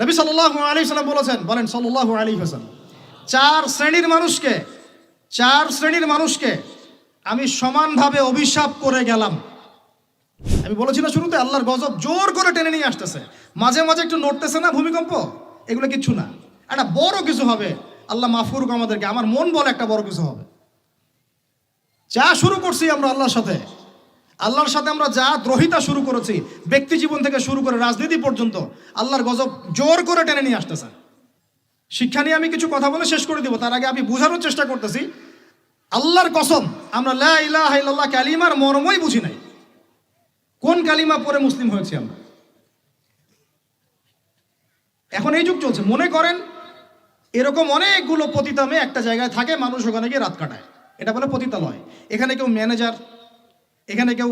নবী সাল্লাল্লাহু আলাইহি সাল্লাম বলেছেন, বলেন, সাল্লাল্লাহু আলাইহি ওয়াসাল্লাম, চার শ্রেণির মানুষকে, চার শ্রেণির মানুষকে আমি সমানভাবে অভিশাপ করে গেলাম। আমি বলেছি না শুরুতে, আল্লাহর গজব জোর করে টেনে নিয়ে আসতেছে। মাঝে মাঝে একটু নড়তেছে না ভূমিকম্প? এগুলো কিচ্ছু না। একটা বড় কিছু হবে, আল্লাহ মাফ করুক আমাদেরকে, আমার মন বলে একটা বড় কিছু হবে। যা শুরু করছি আমরা আল্লাহর সাথে। আল্লাহর সাথে আমরা যা দ্রোহিতা শুরু করেছি, ব্যক্তি জীবন থেকে শুরু করে রাজনীতি পর্যন্ত আল্লাহর গজব জোর করে টেনে নিয়ে আসতেছে। শিক্ষা নিয়ে আমি কিছু কথা বলে শেষ করে দিব, তার আগে আমি বোঝানোর চেষ্টা করতেছি। আল্লাহর কসম, আমরা লা ইলাহা ইল্লাল্লাহ কালিমার মর্মই বুঝি নাই। কোন কালিমা পরে মুসলিম হয়েছি আমরা? এখন এই যুগ চলছে, মনে করেন এরকম অনেকগুলো পতিতামে একটা জায়গায় থাকে, মানুষ ওখানে গিয়ে রাত কাটায়। এটা বলে পতিতালয়। এখানে কেউ ম্যানেজার এখানে কেউ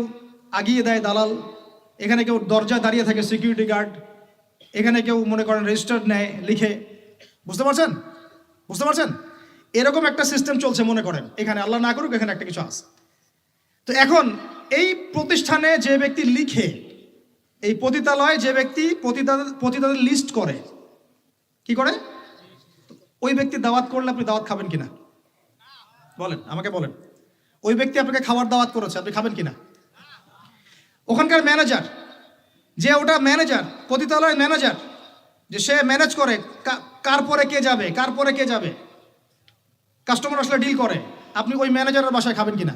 আগিয়ে দেয় দালাল, এখানে কেউ দরজায় দাঁড়িয়ে থাকে সিকিউরিটি গার্ড এখানে কেউ মনে করেন রেজিস্টার নেয়, লিখে। বুঝতে পারছেন? বুঝতে পারছেন? এরকম একটা সিস্টেম চলছে মনে করেন। এখানে আল্লাহ না করুক, এখানে একটা কিছু আছে। তো এখন এই প্রতিষ্ঠানে যে ব্যক্তি লিখে, এই পতিতালয়ে যে ব্যক্তি পতিতাদের লিস্ট করে, কি করে? ওই ব্যক্তি দাওয়াত করলে আপনি দাওয়াত খাবেন কিনা? বলেন, আমাকে বলেন। ওই ব্যক্তি আপনাকে খাবার দাওয়াত করেছে, আপনি খাবেন কিনা? ওখানকার ম্যানেজার যে ওটা ম্যানেজার পতিতালয়ের ম্যানেজার যে সে ম্যানেজ করে কার পরে কে যাবে, কার পরে কে যাবে কাস্টমার আসলে ডিল করে, আপনি ওই ম্যানেজারের বাসায় খাবেন কিনা?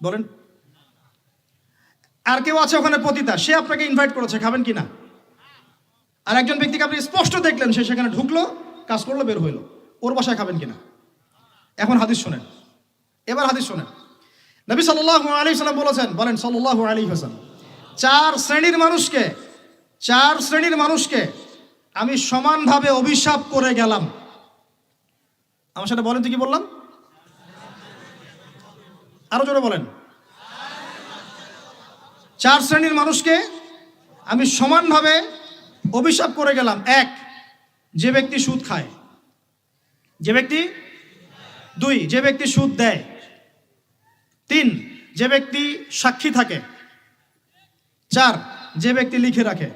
বলেন। আর কেউ আছে ওখানে পতিতা, সে আপনাকে ইনভাইট করেছে, খাবেন কিনা? আর একজন ব্যক্তিকে আপনি স্পষ্ট দেখলেন, সে সেখানে ঢুকলো, কাজ করল, বের হইল, ওর বাসায় খাবেন কিনা? এখন হাদিস শোনেন। এবার হাদিস শোনেন। নবী সাল্লাল্লাহু আলাইহি সাল্লাম বলেছেন, বলেন, সাল্লাল্লাহু আলাইহি ওয়াসাল্লাম, চার শ্রেণির মানুষকে, চার শ্রেণির মানুষকে আমি সমানভাবে অভিশাপ করে গেলাম। আমার সাথে বলেন তো কি বললাম? আরও জোরে বলেন। চার শ্রেণির মানুষকে আমি সমানভাবে অভিশাপ করে গেলাম। এক, যে ব্যক্তি সুদ খায়। যে ব্যক্তি? দুই, যে ব্যক্তি সুদ দেয়। তিন, যে ব্যক্তি সাক্ষী থাকে। চার, যে ব্যক্তি লিখে রাখে।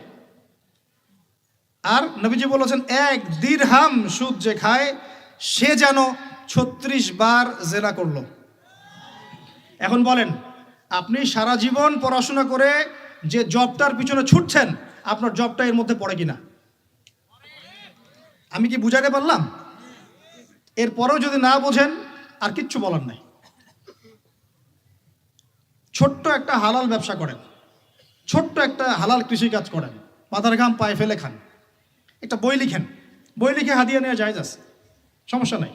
আর নবীজি বলেছেন, এক দীর্হাম সুদ যে খায়, সে যেন ছত্রিশ বার জেনা করল। এখন বলেন, আপনি সারা জীবন পড়াশোনা করে যে জবটার পিছনে ছুটছেন, আপনার জবটা এর মধ্যে পড়ে কিনা? আমি কি বুঝাতে পারলাম? এরপরেও যদি না বোঝেন, আর কিচ্ছু বলার নাই। ছোট্ট একটা হালাল ব্যবসা করেন। ছোট্ট একটা হালাল কৃষিকাজ করেন। মাথার ঘাম পায়ে ফেলে খান। একটা বই লিখেন। বই লিখে হাতিয়ে নেওয়া যায় যাচ্ছে সমস্যা নাই।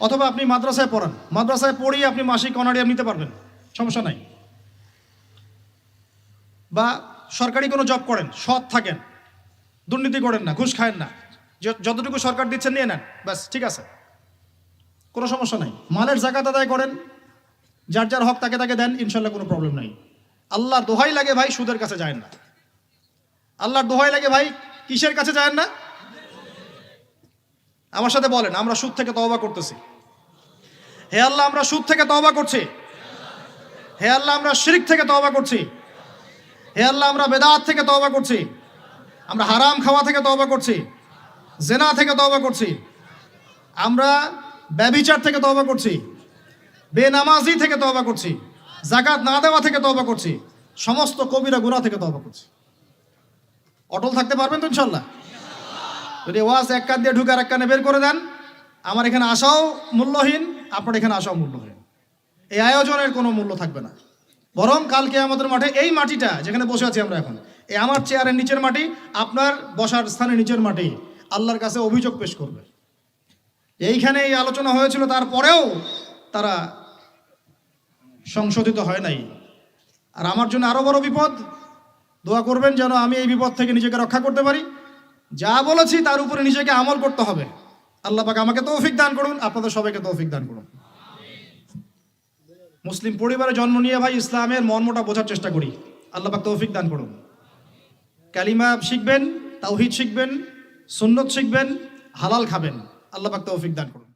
অথবা আপনি মাদ্রাসায় পড়ান। মাদ্রাসায় পড়িয়ে আপনি মাসিক অনারিয়াম নিতে পারবেন। সমস্যা নাই। বা সরকারি কোনো জব করেন, সৎ থাকেন। দুর্নীতি করেন না, ঘুষ খায়েন না। যতটুকু সরকার দিচ্ছেন নিয়ে নেন। ব্যাস, ঠিক আছে। কোনো সমস্যা নাই। মালের জাকাত আদায় করেন। যার যার হক তাকে তাকে দেন, ইনশাল্লাহ কোনো প্রবলেম নাই। আল্লাহর দোহাই লাগে ভাই, সুদের কাছে যায় না। আল্লাহর দোহাই লাগে ভাই, কিসের কাছে যায় না? আমার সাথে বলেন, আমরা সুদ থেকে তওবা করতেছি। হে আল্লাহ, আমরা সুদ থেকে তওবা করছি। হে আল্লাহ, আমরা শিরিক থেকে তওবা করছি। হে আল্লাহ, আমরা বেদাত থেকে তওবা করছি। আমরা হারাম খাওয়া থেকে তওবা করছি। জেনা থেকে তওবা করছি। আমরা ব্যভিচার থেকে তওবা করছি। বেনামাজি থেকে তওবা করছি জাকাত না দেওয়া থেকে তওবা করছি, সমস্ত কবিরা গুনাহ থেকে তওবা করছি। অটল থাকতে পারবেন তো ইনশাল্লাহ? যদি ওয়াজ এক কান দিয়ে ঢুকার এক কানে বের করে দেন, আমার এখানে আসাও মূল্যহীন, আপনার এখানে আসাও মূল্যহীন। এই আয়োজনের কোনো মূল্য থাকবে না। বরং কালকে আমাদের মাঠে এই মাটিটা যেখানে বসে আছি আমরা এখন এই আমার চেয়ারের নিচের মাটি, আপনার বসার স্থানের নিচের মাটি, আল্লাহর কাছে অভিযোগ পেশ করবে। এইখানে এই আলোচনা হয়েছিল, তারপরেও তারা সংশোধিত হয় নাই। আর আমার জন্য আরও বড় বিপদ, দোয়া করবেন যেন আমি এই বিপদ থেকে নিজেকে রক্ষা করতে পারি। যা বলেছি তার উপরে নিজেকে আমল করতে হবে। আল্লাহ পাক আমাকে তৌফিক দান করুন, আপনাদের সবাইকে তৌফিক দান করুন। মুসলিম পরিবারে জন্ম নিয়ে ভাই ইসলামের মর্মটা বোঝার চেষ্টা করি। আল্লাহ পাক তৌফিক দান করুন। কালিমা শিখবেন, তাওহিদ শিখবেন, সুন্নত শিখবেন, হালাল খাবেন। আল্লাহ পাক তৌফিক দান করুন।